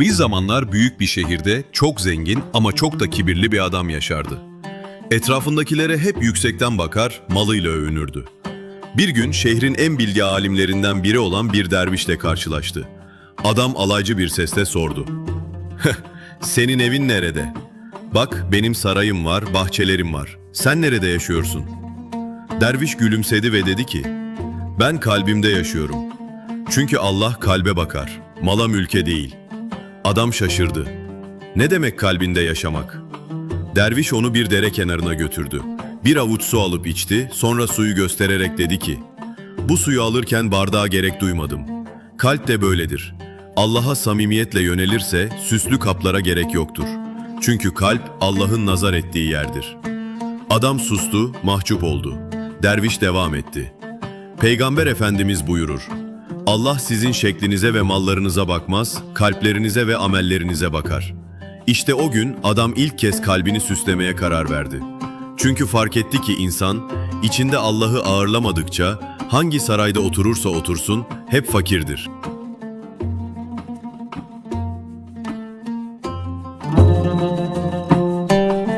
Bir zamanlar büyük bir şehirde çok zengin ama çok da kibirli bir adam yaşardı. Etrafındakilere hep yüksekten bakar, malıyla övünürdü. Bir gün şehrin en bilge alimlerinden biri olan bir dervişle karşılaştı. Adam alaycı bir sesle sordu. Senin evin nerede? Bak benim sarayım var, bahçelerim var. Sen nerede yaşıyorsun? Derviş gülümsedi ve dedi ki, ben kalbimde yaşıyorum. Çünkü Allah kalbe bakar, mala mülke değil. Adam şaşırdı. Ne demek kalbinde yaşamak? Derviş onu bir dere kenarına götürdü. Bir avuç su alıp içti, sonra suyu göstererek dedi ki, bu suyu alırken bardağa gerek duymadım. Kalp de böyledir. Allah'a samimiyetle yönelirse süslü kaplara gerek yoktur. Çünkü kalp Allah'ın nazar ettiği yerdir. Adam sustu, mahcup oldu. Derviş devam etti. Peygamber Efendimiz buyurur. Allah sizin şeklinize ve mallarınıza bakmaz, kalplerinize ve amellerinize bakar. İşte o gün adam ilk kez kalbini süslemeye karar verdi. Çünkü fark etti ki insan, içinde Allah'ı ağırlamadıkça hangi sarayda oturursa otursun hep fakirdir.